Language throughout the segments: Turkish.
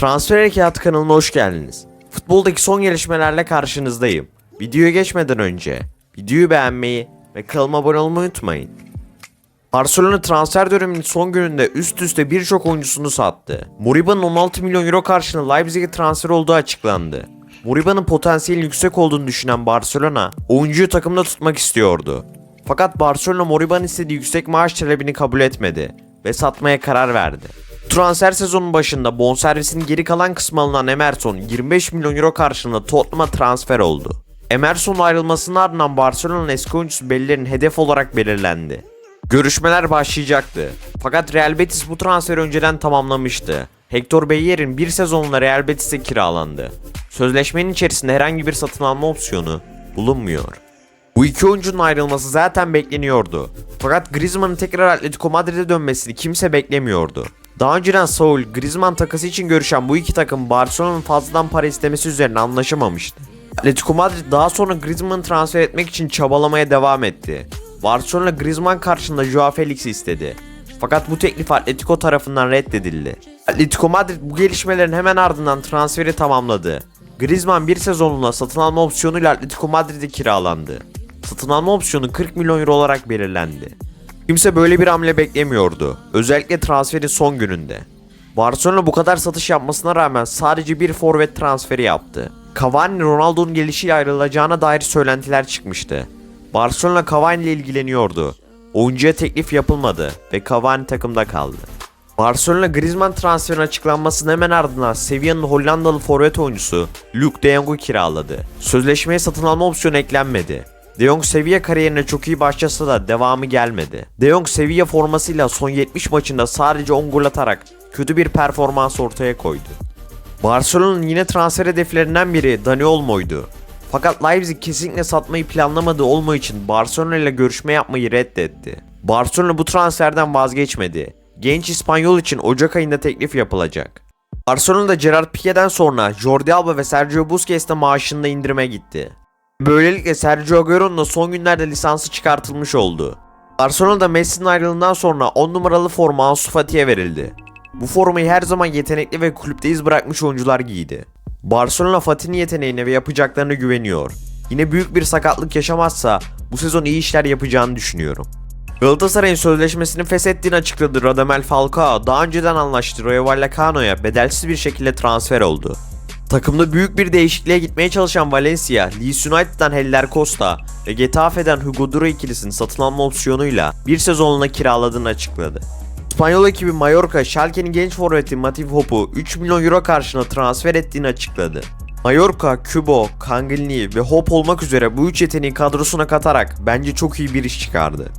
Transfer Harekatı kanalına hoş geldiniz. Futboldaki son gelişmelerle karşınızdayım. Videoya geçmeden önce videoyu beğenmeyi ve kanalıma abone olmayı unutmayın. Barcelona transfer döneminin son gününde üst üste birçok oyuncusunu sattı. Moriba'nın 16 milyon euro karşılığında Leipzig'e transfer olduğu açıklandı. Moriba'nın potansiyeli yüksek olduğunu düşünen Barcelona, oyuncuyu takımda tutmak istiyordu. Fakat Barcelona Moriba'nın istediği yüksek maaş talebini kabul etmedi ve satmaya karar verdi. Transfer sezonun başında bonservisinin geri kalan kısmı alınan Emerson 25 milyon euro karşılığında Tottenham'a transfer oldu. Emerson'un ayrılmasının ardından Barcelona'nın eski oyuncusu Bellerin hedef olarak belirlendi. Görüşmeler başlayacaktı. Fakat Real Betis bu transferi önceden tamamlamıştı. Hector Bellier'in bir sezonla Real Betis'e kiralandı. Sözleşmenin içerisinde herhangi bir satın alma opsiyonu bulunmuyor. Bu iki oyuncunun ayrılması zaten bekleniyordu. Fakat Griezmann'ın tekrar Atletico Madrid'e dönmesini kimse beklemiyordu. Daha önceden Saul, Griezmann takası için görüşen bu iki takım Barcelona'nın fazladan para istemesi üzerine anlaşamamıştı. Atletico Madrid daha sonra Griezmann'ı transfer etmek için çabalamaya devam etti. Barcelona Griezmann karşılığında Joao Felix'i istedi. Fakat bu teklif Atletico tarafından reddedildi. Atletico Madrid bu gelişmelerin hemen ardından transferi tamamladı. Griezmann bir sezonluğuna satın alma opsiyonuyla Atletico Madrid'e kiralandı. Satın alma opsiyonu 40 milyon euro olarak belirlendi. Kimse böyle bir hamle beklemiyordu. Özellikle transferin son gününde. Barcelona bu kadar satış yapmasına rağmen sadece bir forvet transferi yaptı. Cavani Ronaldo'nun gelişiyle ayrılacağına dair söylentiler çıkmıştı. Barcelona Cavani ile ilgileniyordu. Oyuncuya teklif yapılmadı ve Cavani takımda kaldı. Barcelona Griezmann transferinin açıklanmasının hemen ardından Sevilla'nın Hollandalı forvet oyuncusu Luke de Jong'u kiraladı. Sözleşmeye satın alma opsiyonu eklenmedi. De Jong Sevilla kariyerine çok iyi başlasa da devamı gelmedi. De Jong Sevilla formasıyla son 70 maçında sadece 10 gol atarak kötü bir performans ortaya koydu. Barcelona'nın yine transfer hedeflerinden biri Dani Olmo'ydu. Fakat Leipzig kesinlikle satmayı planlamadığı Olmo için Barcelona ile görüşme yapmayı reddetti. Barcelona bu transferden vazgeçmedi. Genç İspanyol için Ocak ayında teklif yapılacak. Barcelona'da Gerard Pique'den sonra Jordi Alba ve Sergio Busquets de maaşında indirime gitti. Böylelikle Sergio Agüero'nun da son günlerde lisansı çıkartılmış oldu. Barcelona'da Messi'nin ayrılığından sonra 10 numaralı forma Ansu Fati'ye verildi. Bu formayı her zaman yetenekli ve kulüpte iz bırakmış oyuncular giydi. Barcelona Fatih'in yeteneğine ve yapacaklarına güveniyor. Yine büyük bir sakatlık yaşamazsa bu sezon iyi işler yapacağını düşünüyorum. Galatasaray'ın sözleşmesini feshettiğini açıkladı Radamel Falcao daha önceden anlaştığı Rayo Vallecano'ya bedelsiz bir şekilde transfer oldu. Takımda büyük bir değişikliğe gitmeye çalışan Valencia, Leeds United'dan Heller Costa ve Getafe'den Hugo Duro ikilisini satın alma opsiyonuyla bir sezonluğuna kiraladığını açıkladı. İspanyol ekibi Mallorca, Schalke'nin genç forveti Matip Hop'u 3 milyon euro karşılığında transfer ettiğini açıkladı. Mallorca, Kubo, Kangilni ve Hop olmak üzere bu üç yeteneği kadrosuna katarak bence çok iyi bir iş çıkardı.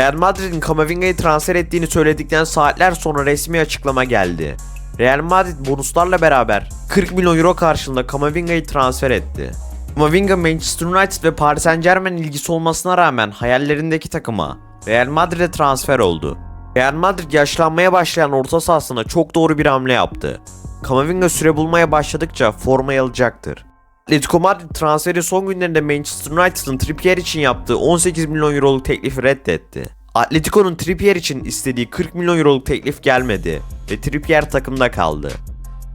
Real Madrid'in Kamavinga'yı transfer ettiğini söyledikten saatler sonra resmi açıklama geldi. Real Madrid bonuslarla beraber 40 milyon euro karşılığında Kamavinga'yı transfer etti. Kamavinga Manchester United ve Paris Saint Germain ilgisi olmasına rağmen hayallerindeki takıma Real Madrid'e transfer oldu. Real Madrid yaşlanmaya başlayan orta sahasına çok doğru bir hamle yaptı. Kamavinga süre bulmaya başladıkça formayı alacaktır. Atletico Madrid transferi son günlerinde Manchester United'ın Trippier için yaptığı 18 milyon euroluk teklifi reddetti. Atletico'nun Trippier için istediği 40 milyon euroluk teklif gelmedi ve Trippier takımda kaldı.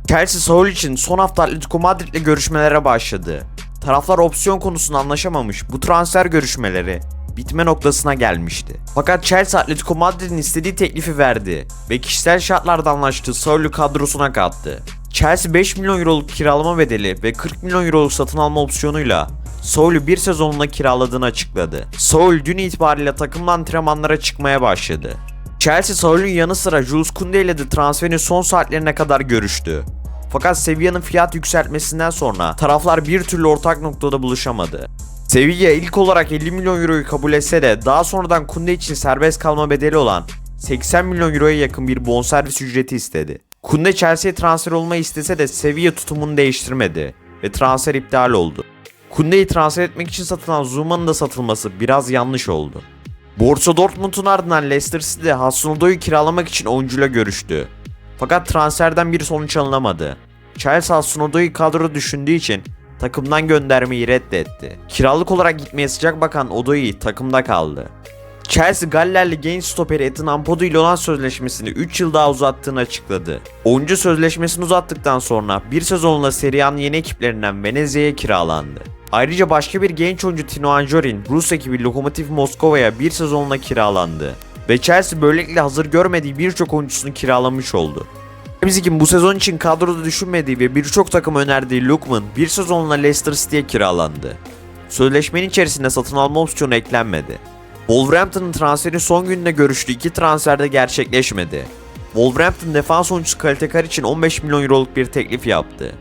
Chelsea Saul için son hafta Atletico Madrid ile görüşmelere başladı. Taraflar opsiyon konusunda anlaşamamış bu transfer görüşmeleri bitme noktasına gelmişti. Fakat Chelsea Atletico Madrid'in istediği teklifi verdi ve kişisel şartlarda anlaştığı Saul'ü kadrosuna kattı. Chelsea 5 milyon euroluk kiralama bedeli ve 40 milyon euroluk satın alma opsiyonuyla Saul'ü bir sezonuna kiraladığını açıkladı. Saul dün itibariyle takımla antrenmanlara çıkmaya başladı. Chelsea Saul'ün yanı sıra Jules Koundé ile de transferin son saatlerine kadar görüştü. Fakat Sevilla'nın fiyat yükseltmesinden sonra taraflar bir türlü ortak noktada buluşamadı. Sevilla ilk olarak 50 milyon euroyu kabul etse de daha sonradan Koundé için serbest kalma bedeli olan 80 milyon euroya yakın bir bonservis ücreti istedi. Koundé Chelsea'ye transfer olmayı istese de Sevilla tutumunu değiştirmedi ve transfer iptal oldu. Koundé'yi transfer etmek için satılan Zuma'nın da satılması biraz yanlış oldu. Borussia Dortmund'un ardından Leicester City Hasan kiralamak için oyuncuyla görüştü. Fakat transferden bir sonuç alınamadı. Chelsea Hasan kadroda düşündüğü için takımdan göndermeyi reddetti. Kiralık olarak gitmeye sıcak bakan Odoi'yi takımda kaldı. Chelsea Gallerli genç stoperi Ethan Ampadu ile olan sözleşmesini 3 yıl daha uzattığını açıkladı. Oyuncu sözleşmesini uzattıktan sonra bir sezonla Serie A'nın yeni ekiplerinden Venezia'ya kiralandı. Ayrıca başka bir genç oyuncu Tino Anjorin, Rus ekibi Lokomotiv Moskova'ya bir sezonla kiralandı. Ve Chelsea böylelikle hazır görmediği birçok oyuncusunu kiralamış oldu. Leipzig'in bu sezon için kadroda düşünmediği ve birçok takım önerdiği Lukman bir sezonla Leicester City'ye kiralandı. Sözleşmenin içerisinde satın alma opsiyonu eklenmedi. Wolverhampton'ın transferin son gününde görüştüğü iki transferde gerçekleşmedi. Wolverhampton defans oyuncusu Kalitekar için 15 milyon euroluk bir teklif yaptı.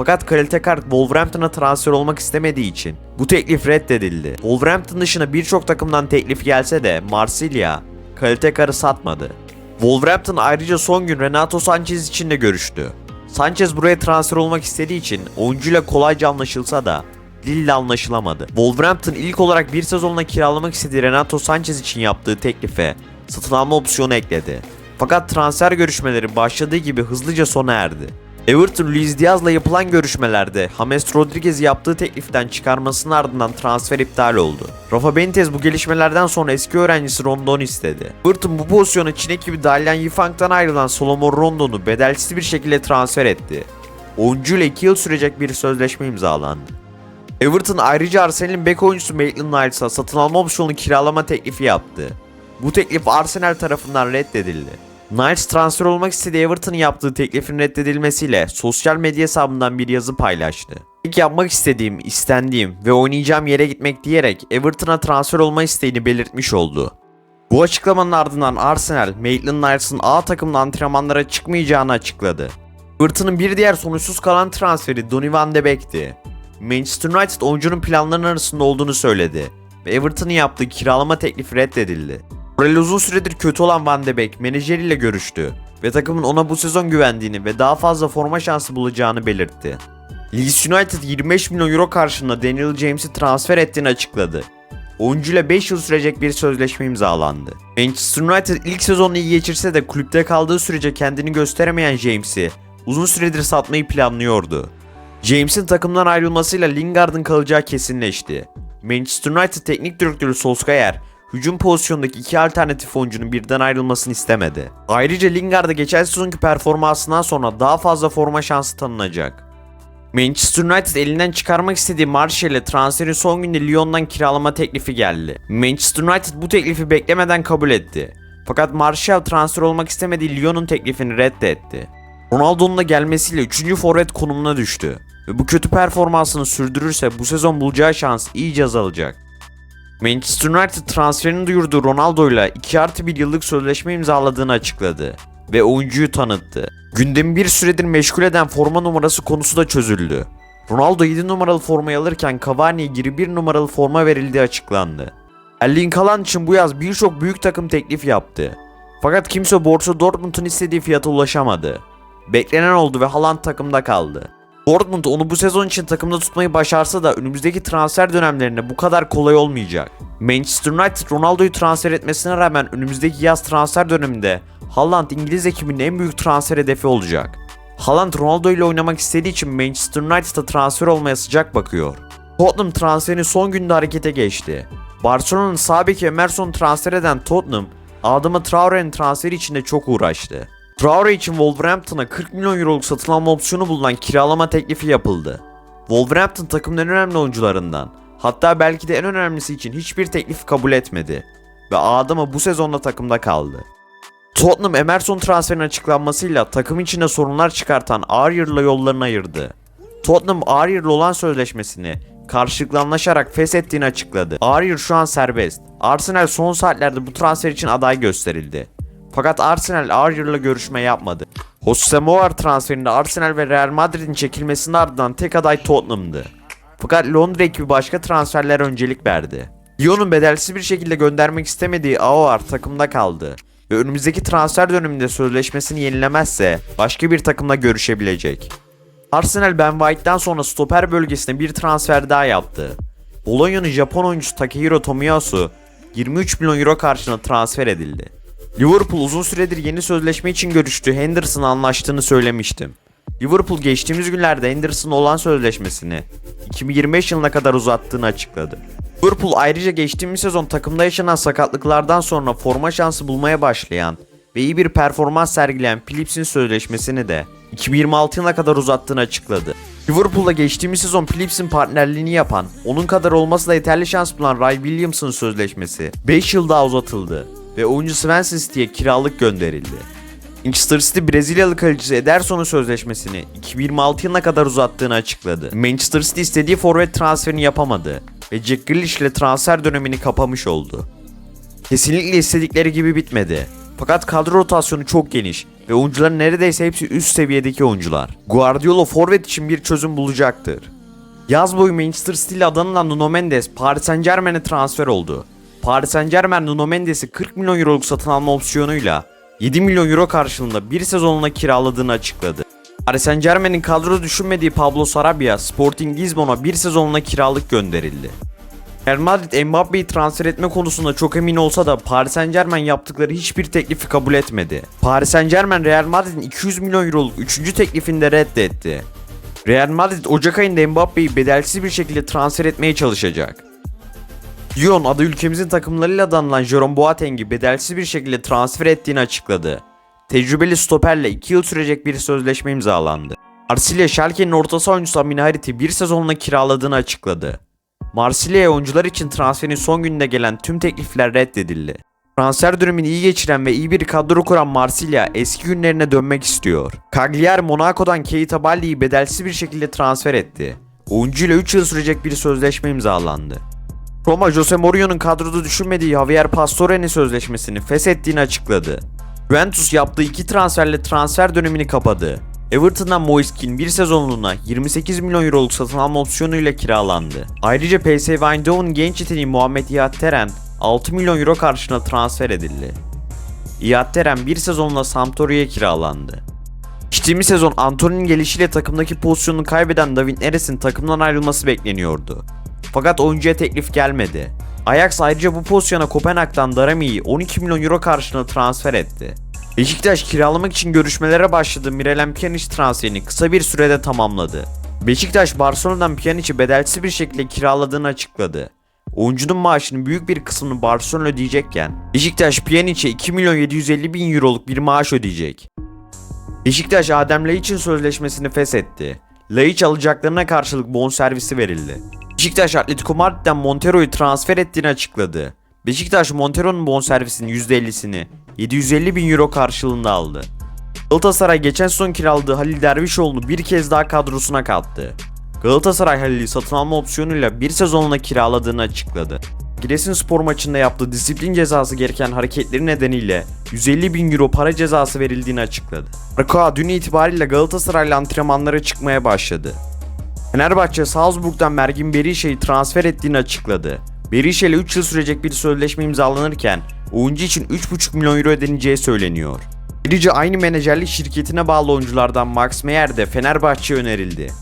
Fakat Kalitekar Wolverhampton'a transfer olmak istemediği için bu teklif reddedildi. Wolverhampton dışında birçok takımdan teklif gelse de Marsilya Kalitekar'ı satmadı. Wolverhampton ayrıca son gün Renato Sanchez için de görüştü. Sanchez buraya transfer olmak istediği için oyuncuyla kolayca anlaşılsa da Lille anlaşılamadı. Wolverhampton ilk olarak bir sezonla kiralamak istediği Renato Sanchez için yaptığı teklife satın alma opsiyonu ekledi. Fakat transfer görüşmeleri başladığı gibi hızlıca sona erdi. Everton Luis Diaz'la yapılan görüşmelerde James Rodriguez'i yaptığı tekliften çıkarmasının ardından transfer iptal oldu. Rafa Benitez bu gelişmelerden sonra eski öğrencisi Rondon'u istedi. Everton bu pozisyona Çin ekibi Dalian Yifang'dan ayrılan Solomon Rondon'u bedelsiz bir şekilde transfer etti. Oyuncuyla 2 yıl sürecek bir sözleşme imzalandı. Everton ayrıca Arsenal'in bek oyuncusu Maitland-Niles'a satın alma opsiyonu kiralama teklifi yaptı. Bu teklif Arsenal tarafından reddedildi. Niles transfer olmak istediği Everton'ın yaptığı teklifin reddedilmesiyle sosyal medya hesabından bir yazı paylaştı. İlk yapmak istediğim, istendiğim ve oynayacağım yere gitmek diyerek Everton'a transfer olma isteğini belirtmiş oldu. Bu açıklamanın ardından Arsenal, Maitland-Niles'ın A takımla antrenmanlara çıkmayacağını açıkladı. Everton'ın bir diğer sonuçsuz kalan transferi Donny van de Beek'ti. Manchester United oyuncunun planlarının arasında olduğunu söyledi ve Everton'ın yaptığı kiralama teklifi reddedildi. Morali uzun süredir kötü olan Van de Beek menajeriyle görüştü ve takımın ona bu sezon güvendiğini ve daha fazla forma şansı bulacağını belirtti. Leeds United 25 milyon euro karşılığında Daniel James'i transfer ettiğini açıkladı. Oyuncuyla 5 yıl sürecek bir sözleşme imzalandı. Manchester United ilk sezonunu iyi geçirse de kulüpte kaldığı sürece kendini gösteremeyen James'i uzun süredir satmayı planlıyordu. James'in takımdan ayrılmasıyla Lingard'ın kalacağı kesinleşti. Manchester United teknik direktörü Solskjaer, hücum pozisyondaki iki alternatif oyuncunun birden ayrılmasını istemedi. Ayrıca Lingard'a geçen sezonki performansından sonra daha fazla forma şansı tanınacak. Manchester United elinden çıkarmak istediği Martial'e transferin son günde Lyon'dan kiralama teklifi geldi. Manchester United bu teklifi beklemeden kabul etti. Fakat Martial transfer olmak istemediği Lyon'un teklifini reddetti. Ronaldo'nun da gelmesiyle 3. forvet konumuna düştü. Ve bu kötü performansını sürdürürse bu sezon bulacağı şans iyice azalacak. Manchester United transferini duyurduğu Ronaldo ile 2 artı 1 yıllık sözleşme imzaladığını açıkladı ve oyuncuyu tanıttı. Gündemi bir süredir meşgul eden forma numarası konusu da çözüldü. Ronaldo 7 numaralı formayı alırken Cavani'ye geri 1 numaralı forma verildiği açıklandı. Erling Haaland için bu yaz birçok büyük takım teklif yaptı. Fakat kimse Borussia Dortmund'un istediği fiyata ulaşamadı. Beklenen oldu ve Haaland takımda kaldı. Dortmund onu bu sezon için takımda tutmayı başarsa da önümüzdeki transfer dönemlerinde bu kadar kolay olmayacak. Manchester United Ronaldo'yu transfer etmesine rağmen önümüzdeki yaz transfer döneminde Haaland İngiliz ekibinin en büyük transfer hedefi olacak. Haaland Ronaldo ile oynamak istediği için Manchester United'a transfer olmaya sıcak bakıyor. Tottenham transferini son günde harekete geçti. Barcelona'nın sağ beki Emerson transfer eden Tottenham, Adama Traore'nin transferi için de çok uğraştı. Traore için Wolverhampton'a 40 milyon euroluk satın alma opsiyonu bulunan kiralama teklifi yapıldı. Wolverhampton takımın en önemli oyuncularından, hatta belki de en önemlisi için hiçbir teklif kabul etmedi ve Adama bu sezonda takımda kaldı. Tottenham Emerson transferinin açıklanmasıyla takım içinde sorunlar çıkartan Aryer'la yollarını ayırdı. Tottenham Aryer'la olan sözleşmesini karşılıklı anlaşarak feshettiğini açıkladı. Ayer şu an serbest. Arsenal son saatlerde bu transfer için aday gösterildi. Fakat Arsenal Aryer'la görüşme yapmadı. Jose Mourinho transferinde Arsenal ve Real Madrid'in çekilmesinin ardından tek aday Tottenham'dı. Fakat Londra ekibi başka transferlere öncelik verdi. Lyon'un bedelsiz bir şekilde göndermek istemediği Aouar takımda kaldı ve önümüzdeki transfer döneminde sözleşmesini yenilemezse başka bir takımla görüşebilecek. Arsenal Ben White'dan sonra stoper bölgesine bir transfer daha yaptı. Bologna'nın Japon oyuncusu Takehiro Tomiyasu 23 milyon euro karşılığında transfer edildi. Liverpool uzun süredir yeni sözleşme için görüştüğü Henderson'la anlaştığını söylemiştim. Liverpool geçtiğimiz günlerde Henderson'la olan sözleşmesini 2025 yılına kadar uzattığını açıkladı. Liverpool ayrıca geçtiğimiz sezon takımda yaşanan sakatlıklardan sonra forma şansı bulmaya başlayan ve iyi bir performans sergileyen Phillips'in sözleşmesini de 2026 yılına kadar uzattığını açıkladı. Liverpool'da geçtiğimiz sezon Phillips'in partnerliğini yapan, onun kadar olması da yeterli şans bulan Ray Williams'ın sözleşmesi 5 yıl daha uzatıldı ve oyuncu Swansea City'ye kiralık gönderildi. Manchester City Brezilyalı kalecisi Ederson'un sözleşmesini 2026 yılına kadar uzattığını açıkladı. Manchester City istediği forvet transferini yapamadı ve Jack Grealish ile transfer dönemini kapamış oldu. Kesinlikle istedikleri gibi bitmedi. Fakat kadro rotasyonu çok geniş ve oyuncuların neredeyse hepsi üst seviyedeki oyuncular. Guardiola forvet için bir çözüm bulacaktır. Yaz boyu Manchester City ile adanılan Nuno Mendes Paris Saint Germain'e transfer oldu. Paris Saint Germain Nuno Mendes'i 40 milyon euroluk satın alma opsiyonuyla 7 milyon euro karşılığında bir sezonuna kiraladığını açıkladı. Paris Saint Germain'in kadroda düşünmediği Pablo Sarabia Sporting Lisbon'a bir sezonuna kiralık gönderildi. Real Madrid Mbappe'yi transfer etme konusunda çok emin olsa da Paris Saint Germain yaptıkları hiçbir teklifi kabul etmedi. Paris Saint Germain Real Madrid'in 200 milyon euroluk 3. teklifini de reddetti. Real Madrid Ocak ayında Mbappe'yi bedelsiz bir şekilde transfer etmeye çalışacak. Lyon adı ülkemizin takımlarıyla danılan Jerome Boateng'i bedelsiz bir şekilde transfer ettiğini açıkladı. Tecrübeli stoperle 2 yıl sürecek bir sözleşme imzalandı. Marsilya Schalke'nin orta saha oyuncusu Amin Harit'i bir sezonla kiraladığını açıkladı. Marsilya'ya oyuncular için transferin son gününde gelen tüm teklifler reddedildi. Transfer dönemini iyi geçiren ve iyi bir kadro kuran Marsilya eski günlerine dönmek istiyor. Cagliari Monaco'dan Keita Balli'yi bedelsiz bir şekilde transfer etti. Oyuncuyla 3 yıl sürecek bir sözleşme imzalandı. Roma Jose Mourinho'nun kadroda düşünmediği Javier Pastore'nin sözleşmesini feshettiğini açıkladı. Juventus yaptığı iki transferle transfer dönemini kapadı. Everton'dan Moise Kean bir sezonluğuna 28 milyon euroluk satın alma opsiyonuyla kiralandı. Ayrıca PSV Eindhoven genç yeteneği Muhammed İhat Teren 6 milyon euro karşılığında transfer edildi. İhat Teren bir sezonla Sampdoria'ya kiralandı. Geçtiğimiz sezon Antony'nin gelişiyle takımdaki pozisyonunu kaybeden David Neres'in takımdan ayrılması bekleniyordu. Fakat oyuncuya teklif gelmedi. Ajax ayrıca bu pozisyona Kopenhag'dan Darami'yi 12 milyon euro karşılığında transfer etti. Beşiktaş kiralamak için görüşmelere başladığı Mirelem Pjanic transferini kısa bir sürede tamamladı. Beşiktaş Barcelona'dan Pjanic'i bedelsiz bir şekilde kiraladığını açıkladı. Oyuncunun maaşının büyük bir kısmını Barcelona ödeyecekken Beşiktaş Pjanic'e 2 milyon 750 bin euroluk bir maaş ödeyecek. Beşiktaş Adem Laiç'in sözleşmesini feshetti. Laiç alacaklarına karşılık bonservisi verildi. Beşiktaş Atletico Madrid'den Montero'yu transfer ettiğini açıkladı. Beşiktaş Montero'nun bonservisinin %50'sini 750 bin euro karşılığında aldı. Galatasaray geçen sezon kiraladığı Halil Dervişoğlu'nu bir kez daha kadrosuna kattı. Galatasaray Halil'i satın alma opsiyonuyla bir sezonuna kiraladığını açıkladı. Giresunspor maçında yaptığı disiplin cezası gereken hareketleri nedeniyle 150 bin euro para cezası verildiğini açıkladı. Marco dün itibariyle Galatasaray'la antrenmanlara çıkmaya başladı. Fenerbahçe Salzburg'dan Mergin Berisha'yı transfer ettiğini açıkladı. Berisha ile 3 yıl sürecek bir sözleşme imzalanırken oyuncu için 3,5 milyon euro ödeneceği söyleniyor. Ayrıca aynı menajerlik şirketine bağlı oyunculardan Max Meyer de Fenerbahçe'ye önerildi.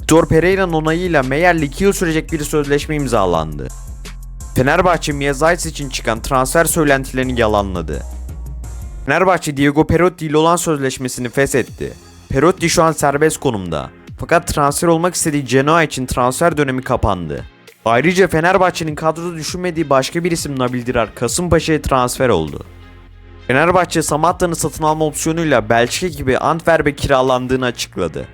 Victor Pereira'nın onayıyla Meyer'le 2 yıl sürecek bir sözleşme imzalandı. Fenerbahçe Mia için çıkan transfer söylentilerini yalanladı. Fenerbahçe Diego Perotti ile olan sözleşmesini feshetti. Perotti şu an serbest konumda. Fakat transfer olmak istediği Genoa için transfer dönemi kapandı. Ayrıca Fenerbahçe'nin kadroda düşünmediği başka bir isim Nabil Dirar Kasımpaşa'ya transfer oldu. Fenerbahçe Samatta'nın satın alma opsiyonuyla Belçika gibi Antwerp'e kiralandığını açıkladı.